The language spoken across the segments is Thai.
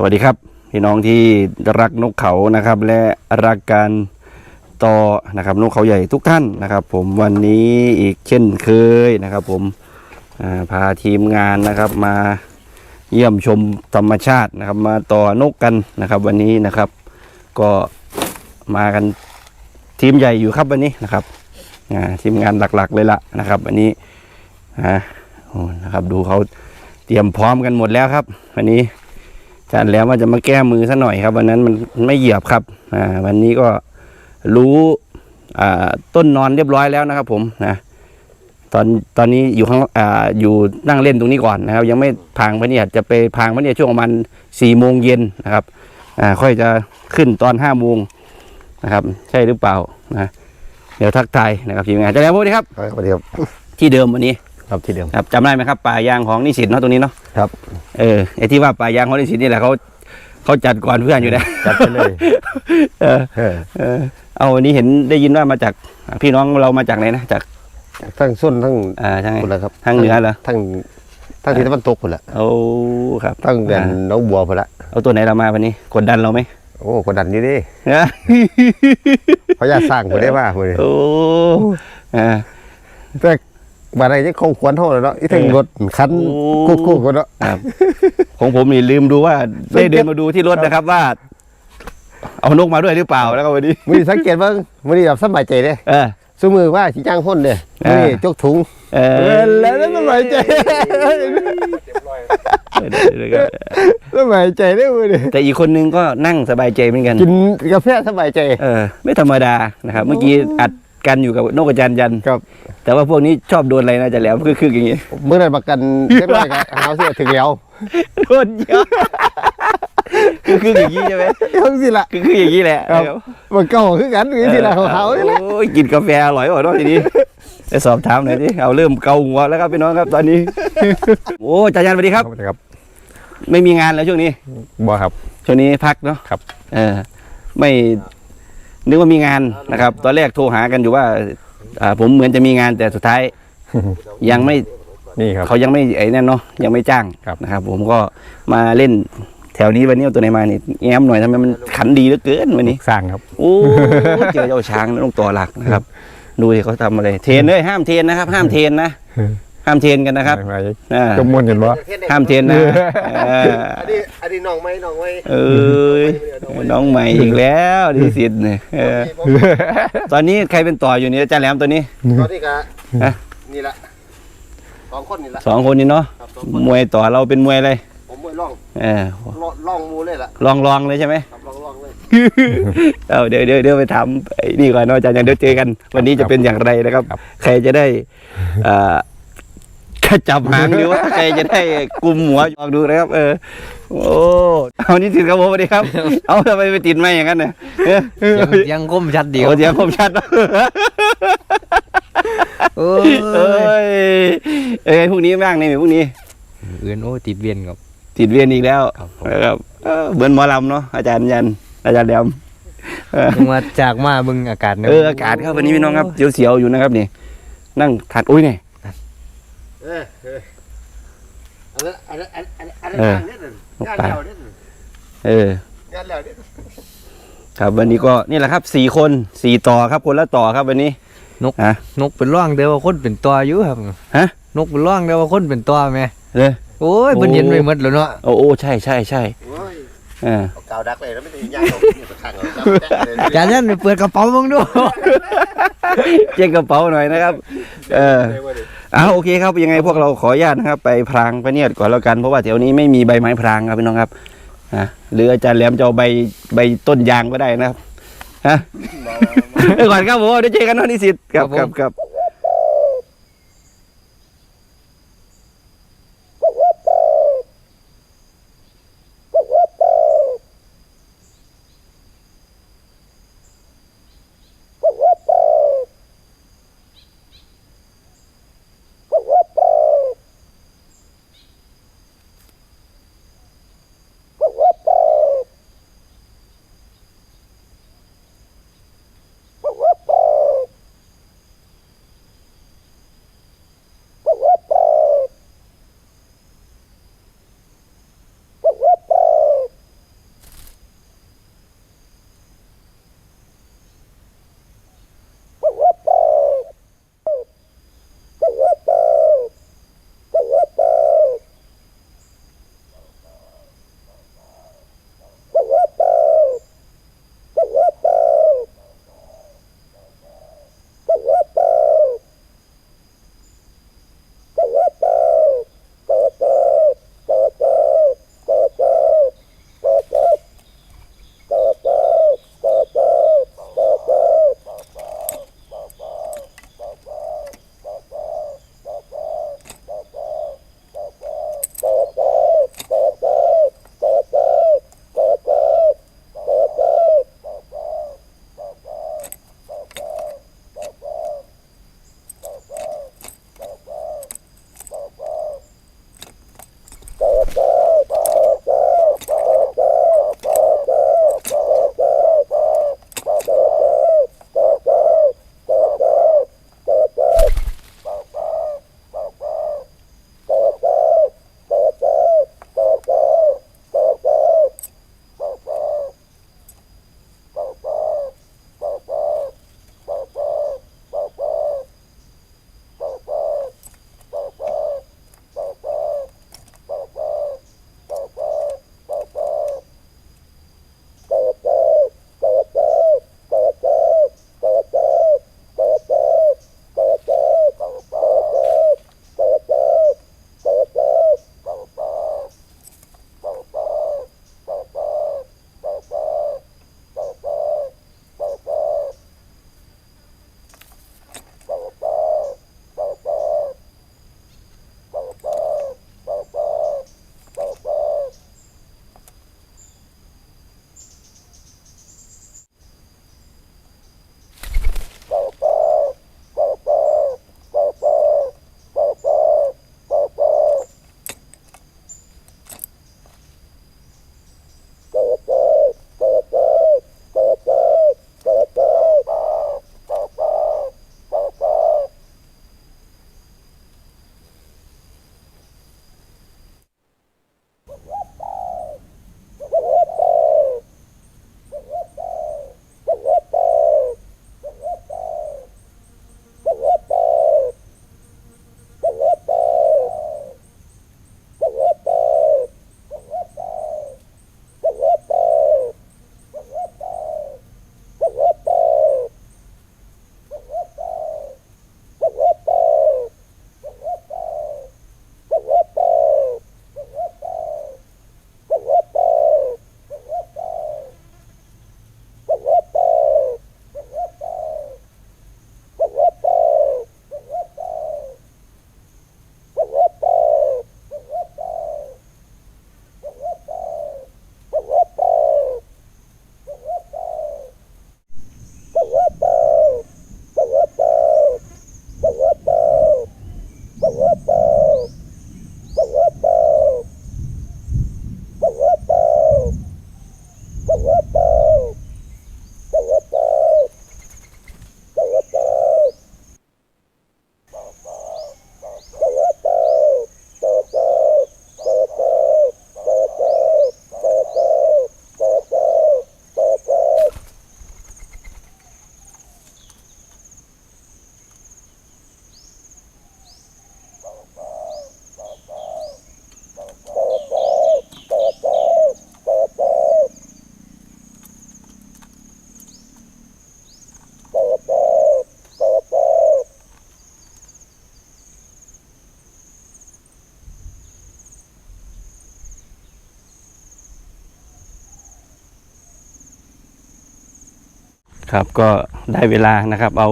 สวัสดีครับ พี่น้องที่รักนกเขานะครับ และรักการต่อนะครับนกเขาใหญ่ทุกท่านนะครับ ผมวันนี้อีกเช่นเคยนะครับ ผมพาทีมงานนะครับมาเยี่ยมชมธรรมชาตินะครับ มาต่อนกกันนะครับ วันนี้นะครับ ก็มากันทีมใหญ่อยู่ครับวันนี้นะครับทีมงานหลักๆเลยละนะครับวันนี้นะครับดูเขาเตรียมพร้อมกันหมดแล้วครับ วันนี้ จัดแล้วว่าจะมาแก้มือซะหน่อยครับ วันนั้นมันไม่เหยียบครับอ่าวันนี้ก็รู้อ่าต้นนอนเรียบร้อยแล้วนะครับ ผมนะตอนตอนนี้อยู่ข้างอ่าอยู่นั่งเล่นตรงนี้ก่อนนะครับ ยังไม่พางพระเนี่ยจะไปพางพระเนี่ยช่วงประมาณสี่โมงเย็นนะครับอ่าค่อยจะขึ้นตอนห้าโมงนะครับ ใช่หรือเปล่านะเดี๋ยวทักทายนะครับทีมงานจะแล้วพูดดีครับสวัสดีครับที่เดิมวันนี้ ครับที่เดิมครับจำได้ไหมครับป่ายางของนิสิตเนาะตรงนี้เนาะครับเออไอ้ที่ว่าป่ายางของนิสิตนี่แหละเขาเขาจัดก่อนเพื่อนอยู่นะจัดไปเลยเออเออเออเอาวันนี้เห็นได้ยินว่ามาจากพี่น้องเรามาจากไหนนะจากทั้งส้นทั้งอ่าทางไหนคนละครับทางเหนือเหรอทั้งทั้งที่ตะวันตกคนละโอ้ครับทั้งแดนอ่าน้องบัวคนละเอาตัวไหนเรามาวันนี้กดดันเราไหมโอ้กดดันอยู่ดินะเพราะอยากสร้างคนได้มากเลยโอ้อ่าแต่ บ้านไหนยังคงควรเท่าเลยเนาะอีทั้งรถคันโอ้กุ๊กกุ๊กคนเนาะครับ ของผมนี่ลืมดูว่า ได้เดินมาดูที่รถนะครับว่า เอานกมาด้วยหรือเปล่าแล้วก็วันนี้มือสังเกตบ้างมือนี้แบบสบายใจเด้เออสมือว่าสิจ้างคนเด้เออมือนี้จกถุง เอเอออแล้วแล้วสบายใจเดี๋ยวๆสบายใจได้มือนี้ๆแต่อีกคนนึงก็นั่งสบายใจเหมือนกันกินกาแฟสบายใจ เออ ไม่ธรรมดานะครับ เมื่อกี้อัด กันอยู่กับนกกระจานยันครับ แต่ว่าพวกนี้ชอบโดนอะไรนะจะแหลมคือๆอย่างงี้ เมื่อนั้นประกันเรียบร้อยครับเอาเสียถึงแล้วโดนเยอะคือคืออย่างนี้ใช่ไหมยังสิละคือคืออย่างนี้แหละครับมันเก่าคือกันอย่างนี้สิละของเขานี่แหละโอ้ยกินกาแฟอร่อยกว่าเนาะทีนี้ไปสอบถามหน่อยดิเอาเริ่มเกาหัวแล้วครับพี่น้องครับตอนนี้ โอ้จายันสวัสดีครับ ครับไม่มีงานแล้วช่วงนี้บอครับช่วงนี้พักเนาะครับ เออไม่ นึกว่ามีงานนะครับ ตอนแรกโทรหากันอยู่ว่าอ่าผมเหมือนจะมีงานแต่สุดท้าย ยังไม่นี่ครับ เขายังไม่ไอ้นั่นเนาะยังไม่จ้างครับ นะครับ ผมก็มาเล่นแถวนี้วันนี้เอาตัวไหนมานี่แง้มหน่อยทำไมมันขันดีเหลือเกินวันนี้ สร้างครับ โอ้เจอเจ้าช้างต้องต่อหลักนะครับ ดูดิเขาทำอะไร เทรนเลยห้ามเทรนนะครับ ห้ามเทรนนะ ห้ามเทรนกันนะครับไปอ่าจมมวนเห็นบ่ห้ามเทรนนะเอออันนี้อันนี้น้องไหมน้องไหมเอ้ยน้องใหม่อีกแล้วดีสิทธิ์เนี่ยเออตอนนี้ใครเป็นต่ออยู่เนี่ยอาจารย์แหลมตัวนี้ ตอนนี้ก็ฮะ นี่ละสองคนนี่ละสองคนนี้เนาะครับสองคนมวยต่อเราเป็นมวยอะไรผมมวยล่องเออล่องล่องมูเลยล่ะลองลองเลยใช่ไหม ครับล่องล่องเลยเอาเดี๋ยวเดี๋ยวเดี๋ยวไปทำไอ้นี่ก่อนเนาะอาจารย์ยังเดี๋ยวเจอกัน วันนี้จะเป็นอย่างไรนะครับ ใครจะได้อ่า ขจับหางหรือว่าใครจะได้กลุ่มหัวลองดูนะครับเออ โอ้เอานี่ติดครับผมสวัสดีครับ เอาทำไมไปติดไม่อย่างนั้นเนี่ยเออยังยังก้มชัดเดียวโอ้เสียงคมชัดโอ้เอ้ยยเอ้ยพรุ่งนี้บ้างในพรุ่งนี้เอื่นโอ้ติดเวียนครับ ติดเวียนอีกแล้วครับผมนะครับเออเหมือนหมอลำเนาะอาจารย์ยันอาจารย์แดมยังมาจากมาเบึงอากาศนะเอออากาศครับวันนี้พี่น้องครับเสียวๆอยู่นะครับนี่ นั่งถัดอุ้ยนี่ เออเอออันนั้นอันนั้นอันนั้นอันนั้นเอองานเนี่ยงานแล้วเนี่ยเออ งานแล้วเนี่ยครับวันนี้ก็นี่แหละครับสี่คนสี่ต่อครับคนละต่อครับวันนี้ นกนกเป็นร่องเดียวว่าคนเป็นตัวอยู่ครับฮะ นกเป็นร่องเดียวว่าคนเป็นตัวไหมเลย โอ้ยโอ้ เพิ่นเห็นไปหมดแล้วเนาะโอ้โอ้ใช่ใช่ใช่โอ้ยเออเอากาวดักเลยแล้วไม่ได้ย่างหรอกนี่ตะขังเอาจับแตะเลยจานนั้นไปเปิดกระเป๋ามึงดู เจ๊งกระเป๋าหน่อยนะครับ เออ เอาโอเคครับยังไงพวกเราขออนุญาตนะครับ ไปพรางพระเนียดก่อนแล้วกันเพราะว่าแถวนี้ไม่มีใบไม้พรางครับพี่น้องครับนะหรืออาจารย์แหลมจะเอาใบใบต้นยางก็ได้นะครับฮะไปก่อนครับผมเดี๋ยวเจอกันเนอะนิสิตครับครับครับ ครับก็ได้เวลานะครับ เอา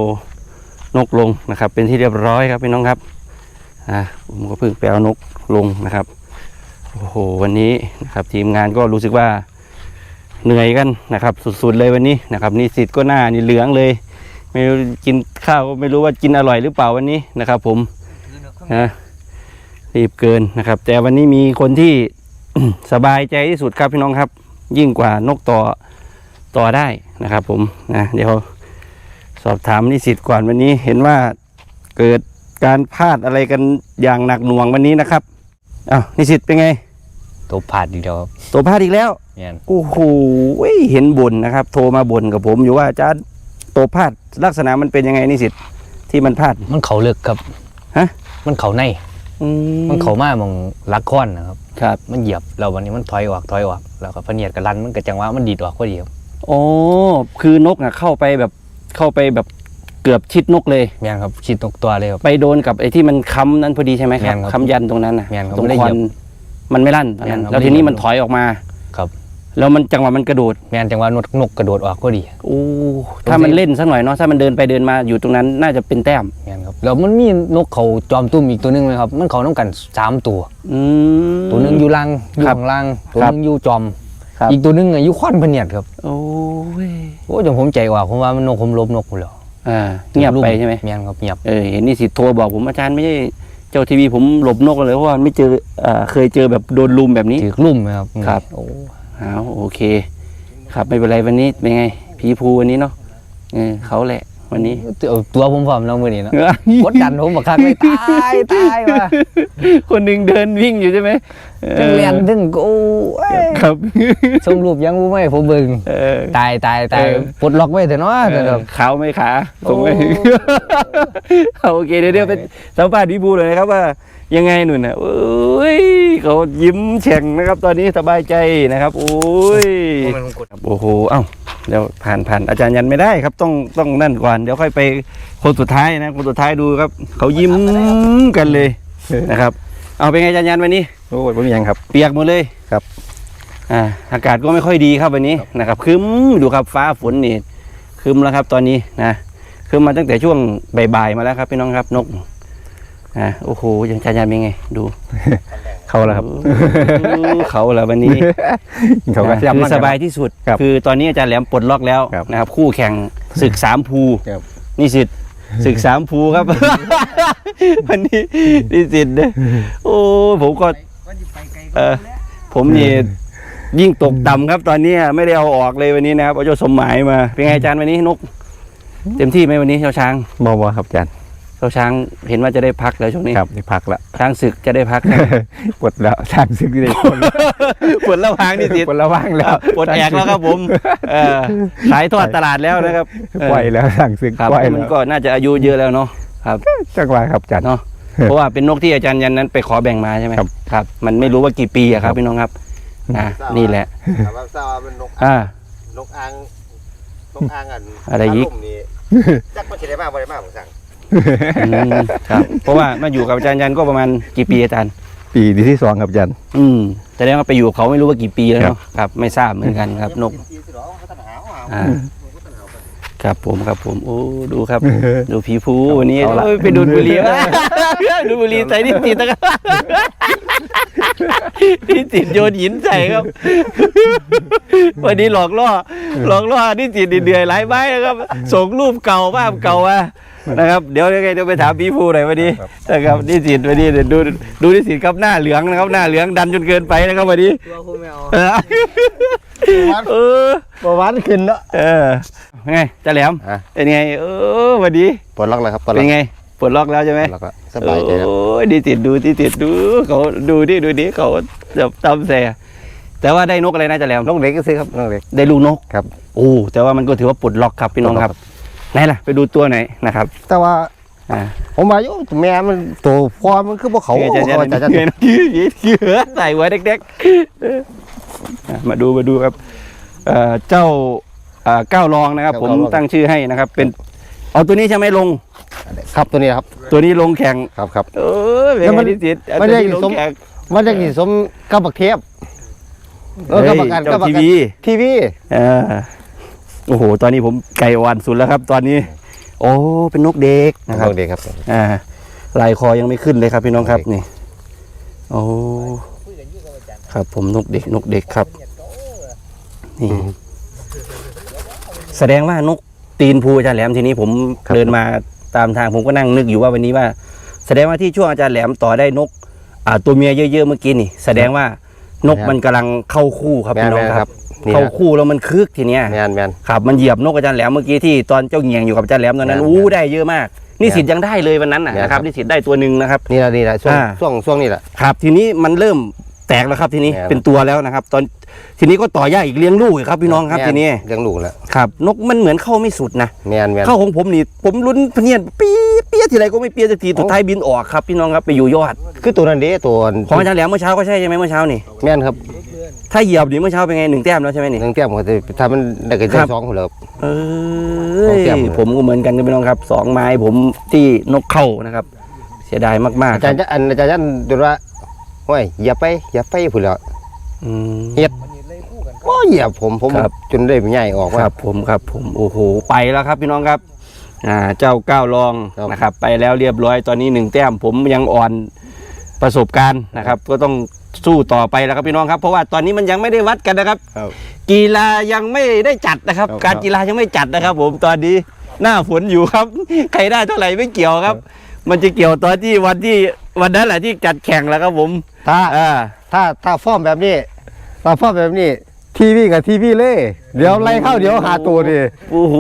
นกลงนะครับ เป็นที่เรียบร้อยครับพี่น้องครับอ่าผมก็เพิ่งไปเอานกลงนะครับโอ้โหวันนี้นะครับทีมงานก็รู้สึกว่าเหนื่อยกันนะครับ สุดๆเลยวันนี้นะครับนี่สิทธิ์ก็หน้านี่เหลืองเลย ไม่รู้กินข้าวไม่รู้ว่ากินอร่อยหรือเปล่าวันนี้นะครับ ผมนะรีบเกินนะครับ แต่วันนี้มีคนที่สบายใจที่สุดครับพี่น้องครับ ยิ่งกว่านกต่อ ต่อได้นะครับ ผมนะเดี๋ยวสอบถามนิสิตก่อนวันนี้เห็นว่าเกิดการพลาดอะไรกันอย่างหนักหน่วงวันนี้นะครับอ้าวนิสิตเป็นไง ตัวผาดอีกแล้วครับตัวพลาดอีกแล้วแม่นโอ้โหเห็นบ่นนะครับ โทรมาบ่นกับผมอยู่ว่าอาจารย์ตัวพลาดลักษณะมันเป็นยังไงนิสิตที่มันพลาดมันเขาเลิกครับฮะมันเขาในอืมันเขามามองลักค้อนนะครับ ครับ มันเหยียบเราวันนี้มันถอยออกถอยออกแล้วก็พะเนียดกับลันมันก็จังหวะมันดีดออกพอดีครับ โอ้คือนกอะเข้าไปแบบเข้าไปแบบเกือบชิดนกเลย แม่นครับชิดตกตัวเลยครับ ไปโดนกับไอ้ที่มันค้ำนั้นพอดีใช่ไหมครับแม่นครับค้ำยันตรงนั้นนะแม่นครับตรงไม่ได้คเหยีวัยนบมันไม่ลั่นตอนนั้นแม่นครับแล้วทีนี้ไม่ได้มันถอยออกมา ครับแล้วมันจังหวะมันกระโดดแม่นจังหวะนกนกกระโดดออกพอดี โอ้ถ้ามันเล่นสักหน่อยเนาะถ้ามันเดินไปเดินมาอยู่ตรงนั้นน่าจะเป็นแต้ม แม่นครับแล้วมันมีนกเขาจอมตุ้มอีกตัวหนึงเลยครับ มันเขาต้องกันสามตัว อืม ตัวหนึงอยู่ล่างอยู่ครับข้างล่างตัวครัหบนึงอยู่จอม ครับ อีกตัวหนึงอะอยู่ควันพะเนียดครับโอ้ยโอ้จนผมใจว่าผมว่ามันนกผมลบนกผมแล้วอ่าเงียบไปใช่ไหมแม่นครับเงียบเออเห็นนี่สิโทรบอกผมอาจารย์ไม่ใช่เจ้าทีวีผมหลบนกเลยเพราะว่าไม่เจออ่าเคยเจอแบบโดนลุมแบบนี้ ถือลุ่มไหมครับครับ โอ้เอาโอเค ครับไม่เป็นไรวันนี้เป็นไง ผีภูวันนี้เนาะเออเขาแหละ วันนี้เอาตัวผมพร้อมแล้วมือนี้เนาะกดดันผมบักคักเลยตายตายว่ะคนหนึ่งเดินวิ่งอยู่ใช่ไหมออจังเรียนถึงกูเอ้ยครับส่งรูปยังบ่ไม่ผมเบิ่งเออตายตายตายเออปลดล็อกไว้เถอะเนาะเถอะครับเขาไม่ขาโอ้ผมไม่เอาโอเคเดี๋ยวเดี๋ยวเป็นสัมภาษณ์พี่ภูเลยนะครับว่ายังไงหนุ่นนะโอ้ยเขายิ้มแฉ่งนะครับ ตอนนี้สบายใจนะครับ โอ้ยครับโอ้โหเอ้า เดี๋ยวผ่านผ่านอาจารย์ยันไม่ได้ครับ ต้องต้องนั่นก่อนเดี๋ยวค่อยไปคนสุดท้ายนะ คนสุดท้ายดูครับ เขายิ้มกันเลยนะครับ เอาเป็นไงอาจารย์ยันวันนี้โอ้ยผมยังครับ เปียกหมดเลยครับอ่าอากาศก็ไม่ค่อยดีครับวันนี้นะครับครึ้มดูครับฟ้าฝนนี่ครึ้มแล้วครับ ตอนนี้นะครึ้มมาตั้งแต่ช่วงบ่ายๆมาแล้วครับพี่น้องครับนก อ่าโอ้โหยังอาจารย์ยันเป็นไง ดูเข้าแล้วครับโอ้เขาแล้ววันนี้เขาก็นะย้ำคือมันสบายที่สุดครับคือตอนนี้อาจารย์แหลมปลดล็อกแล้วครับนะครับ คู่แข่งศึกสามภูครับนี่สิทธิ์ศึกสามภูครับ วันนี้นี่สิทธิ์เนี่ยโอ้ผมก็เออผมนี่ยิ่งตกต่ำครับ ตอนนี้ไม่ได้เอาออกเลยวันนี้นะครับเอาเจ้าสมหมายมา เป็นไงอาจารย์วันนี้นก เต็มที่ไหมวันนี้เจ้าช้างบอบอครับอาจารย์เจ้าช้างเห็นว่าจะได้พักแล้วช่วงนี้ครับได้พักละช้างศึกจะได้พักปวดแล้วทางซึกได้ปวดปวดระวางนี่สิทธิ์ปวดระว่างแล้วปลดแอกแล้วครับผมเออขายทอดตลาดแล้วนะครับเออปล่อยแล้วทางซึกครับปล่อยมันแล้วก็น่าจะอายุเยอะแล้วเนาะครับจังหวะครับอาจารย์เนาะเพราะว่าเป็นนกที่อาจารย์ยันนั้นไปขอแบ่งมาใช่ไหมครับครับมันไม่รู้ว่ากี่ปีอะครับพี่น้องครับนะนี่แหละถามว่าทราบว่ามันนกอ่านกอ่างนกอ่างอันอะไรอีกาล่มนี่จักมันสิได้มากบ่ได้มากผมสั่ง อืมครับ เพราะว่ามาอยู่กับอาจารย์ยันก็ประมาณกี่ปีอาจารย์ ปีที่สองครับอาจารย์ อืมแสดงว่าไปอยู่กับเขาไม่รู้ว่ากี่ปีแล้วเนาะครับ ไม่ทราบเหมือนกันครับ นกปีสิหรอเขาตัดหาวหาวอ่าครับผมครับผมโอ้ดูครับ ดูผีภูวันนี้เอาละ โอ้ยไปดูดบุหรี่ดูดบุหรี่ใส่นิติดนะครับนิติดโยนหินใส่ครับ วันนี้หลอกล่อ หลอกล่อนิติดเดือยหลายไม้นะครับ ส่งรูปเก่าภาพเก่ามานะครับ เดี๋ยวยังไงเดี๋ยวไปถามผีภูหน่อยวันนี้นะครับนิติดวันนี้เดี๋ยวดูดูนิติดครับหน้าเหลืองนะครับหน้าเหลืองดันจนเกินไปนะครับวันนี้ตัวผมไม่เอาเออเออประวันขึ้นแล้วเออไงจ่าแหลมอะเป็นไงเออวันนี้ปลดล็อกแล้วครับปลดเป็ล็อกนไงปลดล็อกแล้วใช่ไหมแล้วก็สบายใจครับโอ้ยดีติดดูดีติดดูเขาดูดิดูดิเขาแบบตำแส่ แต่ว่าได้นกอะไรนะจ่าแหลมนกเล็กก็ซื้อครับนกเล็กได้ลูกนกครับ โอ้แต่ว่ามันก็ถือว่าปลดล็อกครับพี่น้องครับไหนล่ะไปดูตัวไหนนะครับแต่ว่าอ่าผมว่าโยแม่มันโตพอมันคือพวกเขาจะจะเขาจะจะจะยืดยืดยืดใส่หัวเด็กๆเอออะมาดูมาดูครับเอ่อเจ้าอ่าก้าวรองนะครับ ผมตั้งชื่อให้นะครับ เป็นเอาตัวนี้ใช่ไหมลง ครับตัวนี้ครับ ตัวนี้ลงแข่งครับครับเออเป็นแล้วไงมันนิสิตเอามันตัวได้นี้ลงสมแข่งมันจะกี่สมกับบักเทป เออเฮ้กับยบักกันเจ้ากับบักทีกันวีทีวีเออโอ้โห ตอนนี้ผมไก่อ่อนสุดแล้วครับ ตอนนี้ โอ้เป็นนกเด็กนะนะคครัรับบเด็กครับ อ่าลายคอยังไม่ขึ้นเลยครับพี่น้องครับนี่โอ้ครับผมนกเด็กนกเด็กครับนี่แสดงว่านกตีนภูอาจารย์แหลมทีนี้ผมเดินมาตามทางผมก็นั่งนึกอยู่ว่าวันนี้ว่า แสดงว่าที่ช่วงอาจารย์แหลมต่อได้นก อ่าตัวเมียเยอะๆเมื่อกี้นี่ แสดงว่า นกมันกำลังเข้าคู่ครับแมพี่นน้อแมงนคครัรับบนี่เข้านะคู่แล้วมันคึกทีเนี้ยแมนแมนครับมันเหยียบนกอาจารย์แหลมเมื่อกี้ที่ตอนเจ้าเหงียงอยู่กับอาจารย์แหลมตอนนั้นแม่นอู้ได้เยอะมากนิสิตยังได้เลยวันนั้นนะแม่นนะคครัรับบนิสิตได้ตัวหนึ่งนะครับนี่แหละนี่แหละช่วงอ่าช่วงช่วงนี้แหละครับ ทีนี้มันเริ่ม แตกแล้วครับทีนี้แม่นเป็นตัวแล้วนะครับ ตอนทีนี้ก็ต่อยากอีกเลี้ยงลูกอีกครับพี่น้องครับแม่ทีนี้เลี้ยงลูกแล้วครับนกมันเหมือนเข้าไม่สุดนะแมนแมนเข้าของผมนี่ผมลุ้นเพี้ยนปี๊ดเปี้ยทีไรก็ไม่เปี้ยสักทีสุดท้ายบินออกครับพี่น้องครับไปอยู่ยอดคือตัวนั้นเด้ตัวของอาจารย์แหลมเมื่อเช้าก็ใช่ใช่ไหมเมื่อเช้านี่แมนครับถ้าเหยียบนี่เมื่อเช้าเป็นไงหนึ่งแต้มแล้วใช่ไหมนี่หนึ่งแต้มก็จะถ้ามันได้กันครับสองคนแล้ว เอสอองแต้มเลย ผมก็เหมือนกันครับพี่น้องครับสองไม้ผมที่นกเข้านะครับ เสียดายมากอาๆคจารัรบย์จะอันอาจารย์ยันดูว่า โอ้ยอย่าไป อย่าไปพุ่นแล้วอืมโอ้ยอย่าผมผมครับ จนได้ใหญ่ออกคว่า รับผมครับผมโอ้โหไปแล้วครับพี่น้องครับ อ่าเจ้าก้าวรองครับ นะครับ ไปแล้วเรียบร้อยตอนนี้หนึ่งแต้มผมยังอ่อนประสบการณ์นะครับ ก็ต้องสู้ต่อไปแล้วครับพี่น้องครับ เพราะว่าตอนนี้มันยังไม่ได้วัดกันนะครับ ครับ กีฬายังไม่ได้จัดนะครับ ครับ การกีฬายังไม่จัดนะครับ ผมตอนนี้หน้าฝนอยู่ครับ ใครได้เท่าไหร่ไม่เกี่ยวครับ มันจะเกี่ยวตอนที่วันที่ วันนั้นแหละที่จัดแข่งแล้วครับผมถ้าอ่าถ้าถ้าฟอร์มแบบนี้ถ้าฟอร์มแบบนี้ ทีวีกับทีวีเลยเดี๋ยวไล่เข้าเดี๋ยวหาตัวดิโอ้โห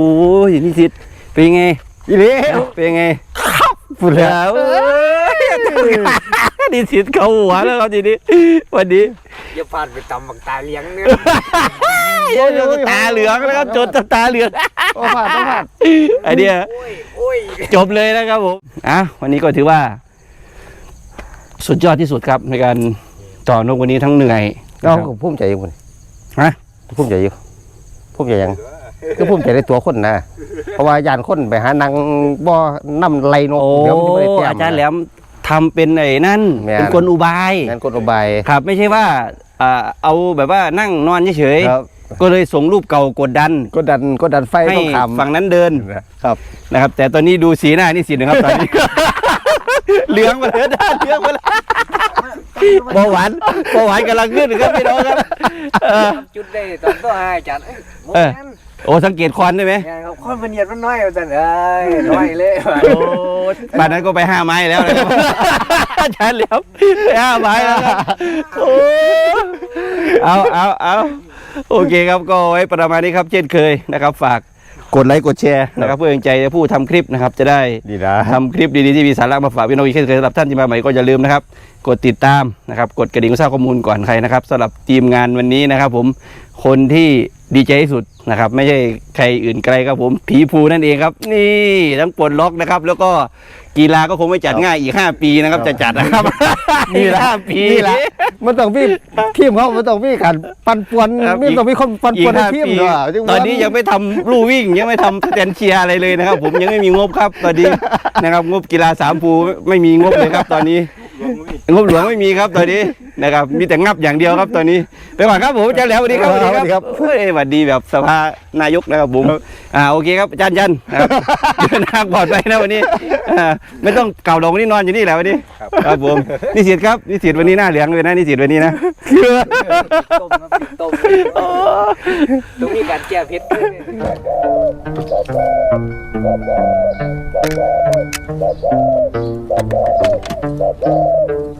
นี่สิเป็นไงอีเล่เป็นไงฝุ่นแล้วเอ้ยนี่สิเขาหัวแล้วครับทีนี้วันนี้อย่าพลาดไปตำบักตาเลี้ยงเนี่ยจนตาเหลืองแล้วครับจนตาเหลืองโอ้พลาดต้องพลาดไอเดียโอ้ยโอ้ยจบเลยนะครับผมอะวันนี้ก็ถือว่า สุดยอดที่สุดครับในการต่อนกวันนี้ทั้งเหนื่อยเราก็ภูมิใจอยู่คนฮะภูมิใจอยู่ภูมิใจยังก็ภูมิใจในตัวคนนะเพราะว่ายานคนไปหานางบ่น้ำไหลนกโอ้เดี๋ยวมันไม่ได้แต้มอาจารย์แหลมทำเป็นไอ้นั่นแม่นเป็นกลอุบายงานกดอบายครับ ไม่ใช่ว่าอ่าเอาแบบว่านั่งนอนเฉยครับๆก็เลยส่งรูปเก่ากดดันกดดันกดดันไฟให้ต้องขำฝั่งนั้นเดินครับนะครับ แต่ตอนนี้ดูสีหน้านี่สินะครับตอนนี้ เหลืองมาเลยด้านเหลืองมาเลยเบาหวานเบาหวานกำลังขึ้นครับพี่น้องครับเออ จุดได้ตอนตัวให้จัดเอ้ยโมเออแม่นโอ้สังเกตควันได้ไหมงานเขาความละเอียดมันน้อยเอาจังเอ้ยน้อยเลยว่ะโอ้บ้านนั้นก็ไปห้าไม้แล้วนะครับอาจารย์เหลียวไปห้าไม้แล้วครับโอ้เอาเอาเอาโอเคครับก็ไว้ประมาณนี้ครับ เช่นเคยนะครับ ฝาก กดไลค์กดแชร์นะครับเพื่อเป็นใจผู้ทำคลิปนะครับจะได้ดีนะทำคลิปดีๆที่มีสาระมาฝากพี่น้องอีกเช่นเคยสำหรับท่านที่มาใหม่ก็อย่าลืมนะครับกดติดตามนะครับกดกระดิ่งทราบข้อมูลก่อนใครนะครับสำหรับทีมงานวันนี้นะครับ ผมคนที่ ดีใจที่สุดนะครับ ไม่ใช่ใครอื่นไกลครับผมผีภูนั่นเองครับ นี่ทั้งปลดล็อกนะครับ แล้วก็กีฬาก็คงไม่จัดง่ายอีก 5 ปีนะครับ จะจัดนะครับนี่แหละห้าปีนี่แหละมันต้องมีทีมเขามันต้องมีการปั่นป่วนครับมีอีกต้องมีคนปั่นอีป่วนกในห้าทีมปีด้วยจึตอนนี้ยังไม่ทำลู่วิ่งยังไม่ทำสแตนเชียร์อะไรเลยนะครับ ผมยังไม่มีงบครับตอนนี้นะครับ งบกีฬาสามภูไม่มีงบเลยครับ ตอนนี้งบหลวงไม่มีครับตอนนี้ นะครับ มีแต่งับอย่างเดียวครับตอนนี้ไปก่อนครับผมอาจารย์แหล้วสวัสดีครับสวัสดีครับเฮ้ยสวัสดีแบบสภานายกนะครับผมอ่าโอเคครับอาจารย์ยันนะครับเดินทางปลอดภัยนะวันนี้อ่าไม่ต้องเก่าดองวันนี้นอนอยู่นี่แหละวันนี้ครับผมนิสิตครับนิสิตวันนี้หน้าเหลืองเลยนะนิสิตวันนี้นะต้มน้ำพริกต้มต้องมีการแก้เผ็ดด้ว